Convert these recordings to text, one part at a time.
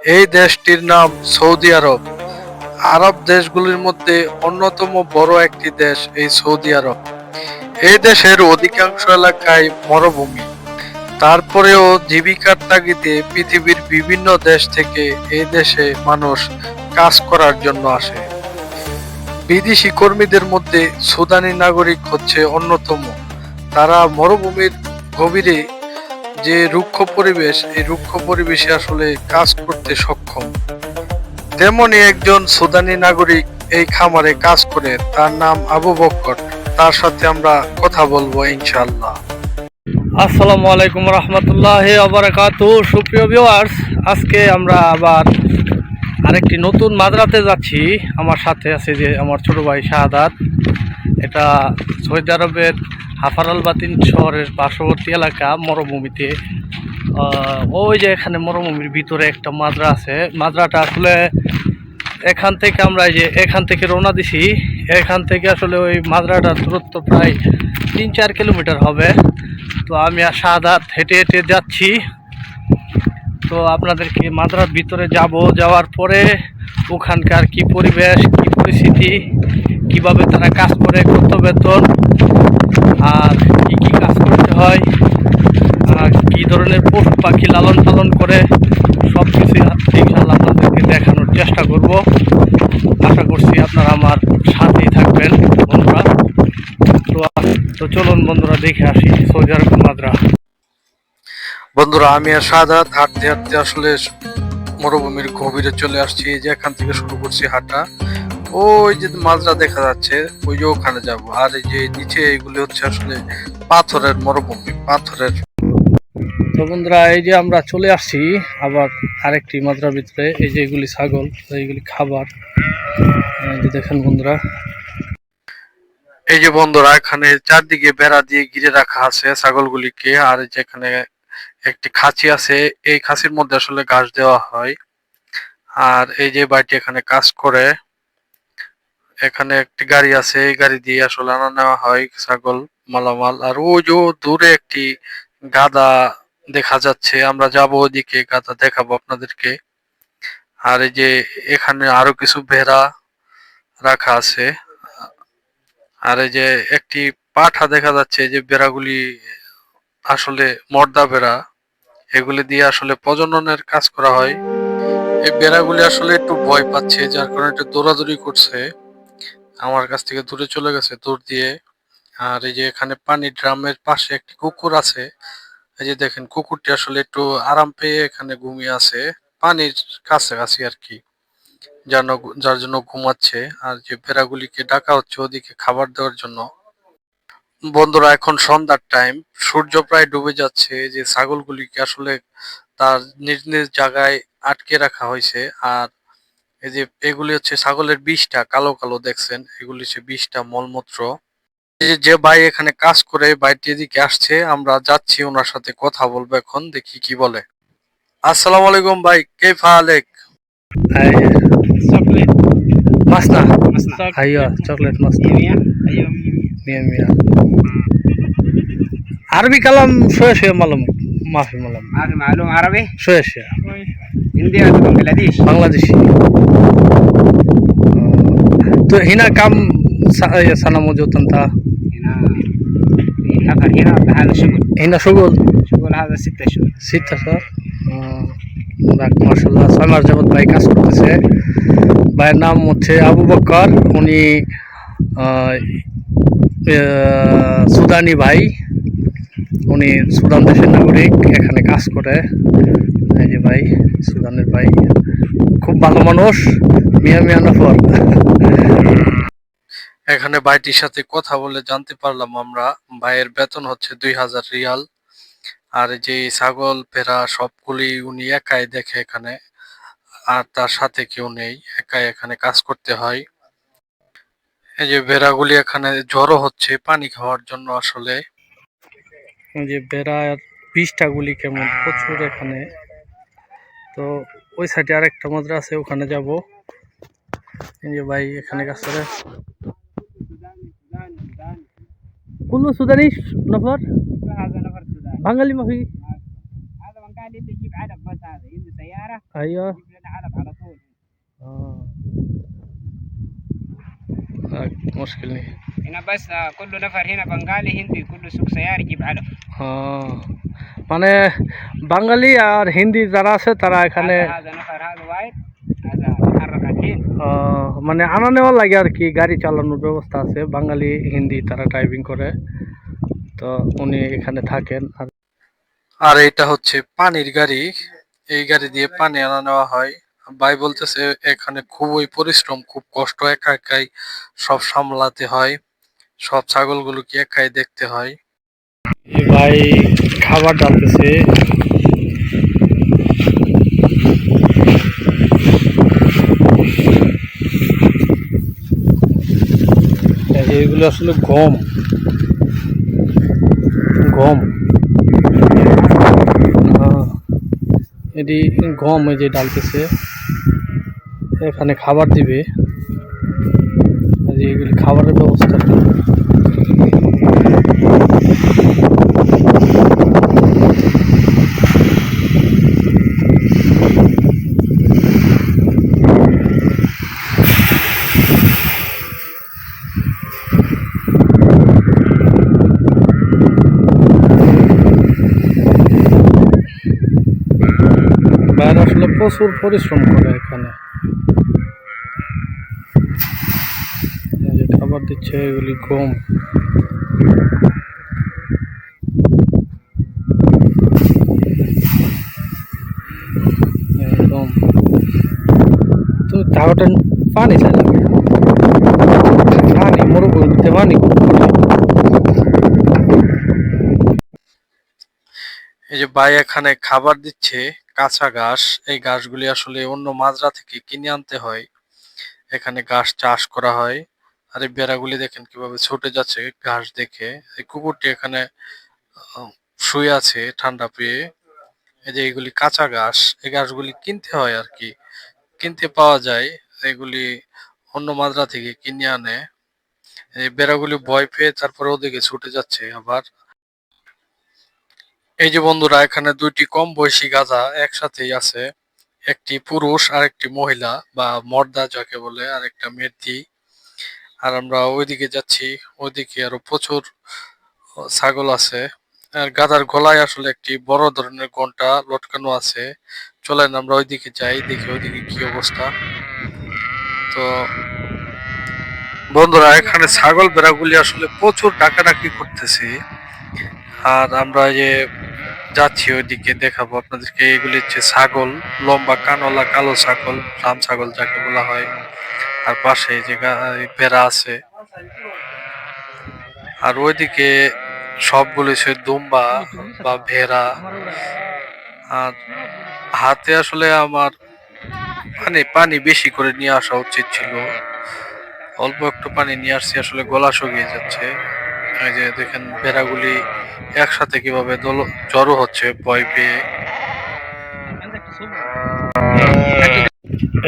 এই দেশটির নাম সৌদি আরব। আরব দেশগুলির মধ্যে অন্যতম বড় একটি দেশ এই সৌদি আরব। এই দেশের অধিকাংশ এলাকায় মরুভূমি। তারপরেও জীবিকার তাগিদে পৃথিবীর বিভিন্ন দেশ থেকে এই দেশে মানুষ কাজ করার জন্য আসে। বিদেশি কর্মীদের মধ্যে সুদানি নাগরিক হচ্ছে অন্যতম। তারা মরুভূমির গভীরে যে রুক্ষ পরিবেশ, এই রুক্ষ পরিবেশে আসলে কাজ করতে সক্ষম। তেমনি একজন সুদানি নাগরিক এই খামারে কাজ করে, তার নাম আবু বক্কর। তার সাথে আমরা কথা বলব, ইনশাআল্লাহ। আসসালামু আলাইকুম রহমতুল্লাহ আবরাকাত সুপ্রিয় ভিউয়ার্স আজকে আমরা আবার আরেকটি নতুন মাদ্রাতে যাচ্ছি। আমার সাথে আছে যে আমার ছোট ভাই শাহাদাত। এটা সৌদি আরবের হাফারাল বাতিন শহরের পার্শ্ববর্তী এলাকা, মরুভূমিতে। ওই যে এখানে মরুভূমির ভিতরে একটা মাদ্রা আছে। মাদ্রাটা আসলে এখান থেকে আমরা যে এখান থেকে রওনা দিছি। এখান থেকে আসলে ওই মাদ্রাটার দূরত্ব প্রায় তিন চার কিলোমিটার হবে। তো আমি আর সাদাত হেঁটে হেঁটে যাচ্ছি। তো আপনাদেরকে মাদ্রার ভিতরে যাব, যাওয়ার পরে ওখানকার কি পরিবেশ, কি পরিস্থিতি, কীভাবে তারা কাজ করে কত বেতন আর কি কি কাজ করতে হয় কি ধরনের পশু পাখি লালন পালন করে, সব কিছু ইনশাল্লাহ আপনাদেরকে দেখানোর চেষ্টা করব। আশা করছি আপনারা আমার সাথেই থাকবেন, বন্ধুরা। তো তো চলুন বন্ধুরা, দেখে আসি আরব মাদ্রা বন্ধুরা, আমি আর সাদাত হাঁটতে হাঁটতে আসলে মরুভূমির গভীরে চলে আসছি যে এখান থেকে শুরু করছি হাঁটা। ওই যে মাজরা দেখা যাচ্ছে, ওই যে ওখানে যাব। আর এই যে নিচে এইগুলি হচ্ছে আসলে পাথরের মরুভূমি, পাথরের। তো বন্ধুরা, এই যে আমরা চলে আসছি আবার আরেকটি মাদ্রার ভিতরে। এই যে এগুলি ছাগল এইগুলি খাবার। দেখেন বন্ধুরা। এই যে বন্ধুরা, এখানে চারদিকে বেড়া দিয়ে ঘিরে রাখা আছে ছাগলগুলিকে। আর এই যে এখানে একটি খাঁচি আছে, এই খাঁচির মধ্যে আসলে ঘাস দেওয়া হয়। আর এই যে বাড়িটি এখানে কাজ করে। এখানে একটি গাড়ি আছে, এই গাড়ি দিয়ে আসলে আনা নেওয়া হয় ছাগল, মালামাল। আর ওই যে দূরে একটি গাদা দেখা যাচ্ছে, আমরা যাব ওদিকে গাদা দেখাবো আপনাদেরকে। আর এই যে এখানে আরও কিছু ভেড়া রাখা আছে। আর এই যে একটি পাঠা দেখা যাচ্ছে যে বেড়াগুলি আসলে মর্দা বেড়া এগুলি দিয়ে আসলে প্রজননের কাজ করা হয়। এই বেড়াগুলি আসলে একটু ভয় পাচ্ছে, যার কারণে একটু দৌড়াদৌড়ি করছে। আমার কাছ থেকে দূরে চলে গেছে, দূর দিয়ে। আর এই যে এখানে পানি ড্রামের পাশে একটি কুকুর আছে। এই যে দেখেন, কুকুরটি আসলে একটু আরাম পেয়ে এখানে ঘুমিয়ে আছে, পানির কাছাকাছি আর কি, যেন যার জন্য ঘুমাচ্ছে। আর যে ভেড়াগুলিকে ডাকা হচ্ছে ওদিকে খাবার দেওয়ার জন্য। বন্ধুরা, এখন সন্ধ্যার টাইম সূর্য প্রায় ডুবে যাচ্ছে যে ছাগলগুলিকে আসলে তার নিজ নিজ জায়গায় আটকে রাখা হয়েছে। আর এই যে এগুলি হচ্ছে ছাগলের বিষটা কালো কালো দেখছেন এগুলি হচ্ছে বিষটা মলমূত্র। যে ভাই এখানে কাজ করে ভাইটি এদিকে আসছে আমরা যাচ্ছি ওনার সাথে কথা বলব এখন দেখি কি বলে। আসসালামু আলাইকুম ভাই কেফা আলেক? মাস্তা চকলেট। আরবি কালাম শুয়ে শুয়ে মালুম মাফি মালাম মাফি মালুম আরবি? সোয়েশিয়া। হিন্দি আর বাংলাদেশ বাংলাদেশি। তো হিনা কাম ইয়ে সানা মজুতন তা হিনা হিনা হাল শুগল হিনা শুগল শুগল হাজার সিত্তা শুগল সিত্তা স্যার মার্শাল্লাহ ছয় মাস যাবৎ ভাই কাজ করতেছে। ভাইয়ের নাম হচ্ছে আবু বক্কর উনি সুদানি ভাই। উনি সুদান দেশের নাগরিক, এখানে কাজ করে। এই যে ভাই, সুদানের ভাই। খুব ভালো মানুষ, মিয়া মিয়া এখানে ভাইটির সাথে কথা বলে জানতে পারলাম আমরা, ভাইয়ের বেতন হচ্ছে দুই হাজার রিয়াল। আর যে ছাগল ভেড়া সবগুলি উনি একাই দেখে এখানে, আর তার সাথে কেউ নেই, একাই এখানে কাজ করতে হয়। এই যে ভেড়াগুলি এখানে জড়ো হচ্ছে, পানি খাওয়ার জন্য আসলে। যে বেড়ার বিষটাগুলি কেমন প্রচুর এখানে তো ওই সাইডে আরেকটা মাদ্রা আছে ওখানে যাব এই যে ভাই এখানে কাজ করে কুল্লু সুদানি নফর هذا نفر سوداني বাঙালি মাফি هذا بنغالي اللي يجيب علف بس هذا عنده سيارة سيارة ايوه يجيب لنا علف على طول اه آه، مشكلة नहीं هنا بس آه، كل نفر هنا بنغالي هندي كل سوق سيارة يجيب علف ও, মানে বাঙালি আর হিন্দি যারা আছে তারা এখানে মানে আনা নেওয়া লাগে আর কি গাড়ি চালানোর ব্যবস্থা আছে বাঙালি হিন্দি তারা ড্রাইভিং করে। তো উনি এখানে থাকেন আর আর এটা হচ্ছে পানির গাড়ি। এই গাড়ি দিয়ে পানি আনা নেওয়া হয়। ভাই বলতেছে এখানে খুবই পরিশ্রম খুব কষ্ট একা একাই সব সামলাতে হয়। সব ছাগলগুলোকে একাই দেখতে হয়। ভাই খাবার ডালতেছে। এগুলো আসলে গম। গম। আহ, এটি গম এই যে ডালতেছে। এখানে খাবার দিবে। এগুলি খাবারের ব্যবস্থা বাইরে আসলে প্রচুর পরিশ্রম করে এখানে। খাবার দিচ্ছে, এগুলি গম। একদম তুমি তাওটা পানি চাইলে পানি মরুভূমিতে পানি। এই যে ভাই এখানে খাবার দিচ্ছে। কাঁচা ঘাস, এই ঘাসগুলি আসলে অন্য মাজরা থেকে কিনে আনতে হয়। এখানে ঘাস চাষ করা হয়। আর এই বেড়াগুলি দেখেন কীভাবে ছুটে যাচ্ছে ঘাস দেখে। এই কুকুরটি এখানে শুয়ে আছে ঠান্ডা পেয়ে। এই যে এগুলি কাঁচা ঘাস, এই ঘাসগুলি কিনতে হয় আর কি। কিনতে পাওয়া যায়, এগুলি অন্য মাজরা থেকে কিনে আনে। এই বেড়াগুলি ভয় পেয়ে তারপরে ওদিকে ছুটে যাচ্ছে আবার। এই যে বন্ধুরা, এখানে দুইটি কম বয়সী গাধা একসাথেই আছে। একটি পুরুষ আর একটি মহিলা, বা মর্দা যাকে বলে আর একটা মেয়েটি। আর আমরা ওইদিকে যাচ্ছি, ওইদিকে আরও প্রচুর ছাগল আছে। আর গাধার গলায় আসলে একটি বড় ধরনের ঘণ্টা লটকানো আছে। চলেন আমরা ওইদিকে যাই, দেখি ওইদিকে কি অবস্থা। তো, বন্ধুরা, এখানে ছাগল বেড়াগুলি আসলে প্রচুর ডাকাডাকি করতেছে। আর আমরা যে যাচ্ছি ওইদিকে দেখাবো আপনাদেরকে। এগুলি হচ্ছে ছাগল, লম্বা কানলা, কালো ছাগল রাম ছাগল যাকে বলা হয়। আর পাশে যে ভেড়া আছে। আর ওইদিকে সবগুলো হচ্ছে দুম্বা বা ভেড়া। আর হাতে আসলে আমার মানে পানি বেশি করে নিয়ে আসা উচিত ছিল। অল্প একটু পানি নিয়ে আসছি, আসলে গলা শুকিয়ে যাচ্ছে। এই যে দেখেন ভেড়াগুলি একসাথে কীভাবে দল, জড়ো হচ্ছে ভয় পেয়ে।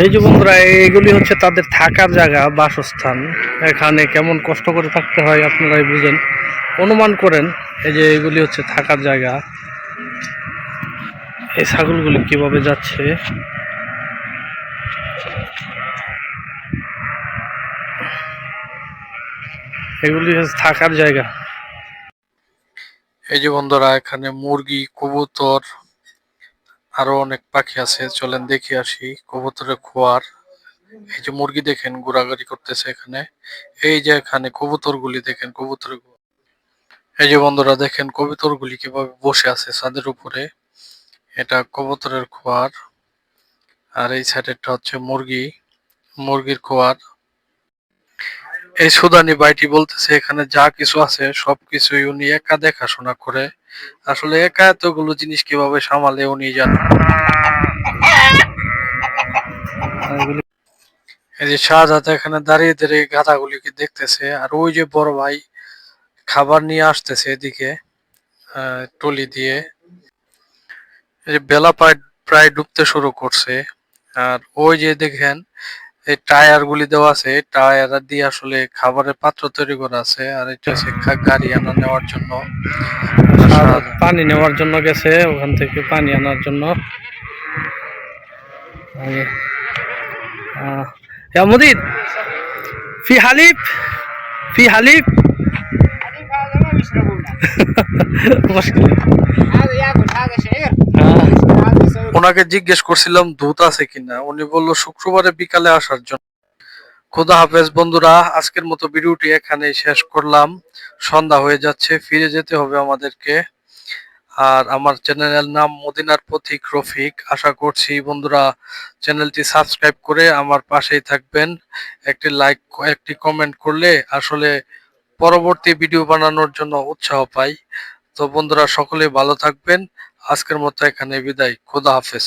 এই যে বন্ধুরা এইগুলি হচ্ছে তাদের থাকার জায়গা, বাসস্থান। এখানে কেমন কষ্ট করে থাকতে হয় আপনারাই বুঝেন। অনুমান করেন, এই যে এগুলি হচ্ছে থাকার জায়গা। এই ছাগলগুলি কীভাবে যাচ্ছে? এগুলি থাকার জায়গা। এই যে বন্ধুরা, এখানে মুরগি, কবুতর, আরও অনেক পাখি আছে। চলেন দেখে আসি কবুতরের খোয়ার। এই যে মুরগি দেখেন, ঘোরাঘুরি করতেছে এখানে। এই যে এখানে কবুতরগুলি দেখেন কবুতর এই যে বন্ধুরা, দেখেন কবুতরগুলি কীভাবে বসে আছে ছাদের উপরে। এটা কবুতরের খোয়ার। আর এই সাইডেরটা হচ্ছে মুরগি। মুরগির খোয়ার। এই সুদানি ভাইটি বলতেছে, এখানে যা কিছু আছে, সবকিছুই উনি একা দেখাশোনা করে। আসলে একা এতগুলো জিনিস কীভাবে সামালে উনি জানেন? এই যে শাহজাদ এখানে দাঁড়িয়ে দাঁড়িয়ে গাধাগুলিকে দেখতেছে, আর ওই যে বড় ভাই খাবার নিয়ে আসতেছে এদিকে টলি দিয়ে। এই যে বেলা প্রায় প্রায় ডুবতে শুরু করছে, আর ওই যে দেখেন এই টায়ার গুলি দেওয়া আছে টায়ার দিয়ে আসলে খাবারের পাত্র তৈরি করা আছে আর এটা হচ্ছে খা- গাড়ি আনা নেওয়ার জন্য আর আর শাহজাদ- পানি নেওয়ার জন্য গেছে ওখান থেকে পানি আনার জন্য يعني آه. يا مدير في حليب في حليب هذا ما بيشربونه مشكلة ওনাকে জিজ্ঞেস করছিলাম দূত আছে কিনা? উনি বলল, শুক্রবারে বিকালে আসার জন্য। খোদা হাফেজ, বন্ধুরা, আজকের মতো ভিডিওটি এখানেই শেষ করলাম। সন্ধ্যা হয়ে যাচ্ছে, ফিরে যেতে হবে আমাদেরকে। আর আমার চ্যানেলের নাম মদিনার পথিক রফিক। আশা করছি, বন্ধুরা, চ্যানেলটি সাবস্ক্রাইব করে আমার পাশেই থাকবেন। একটি লাইক, একটি কমেন্ট করলে আসলে পরবর্তী ভিডিও বানানোর জন্য উৎসাহ পাই। তো বন্ধুরা সকলে ভালো থাকবেন। আজকের মতো এখানে বিদায়। খোদা হাফেজ।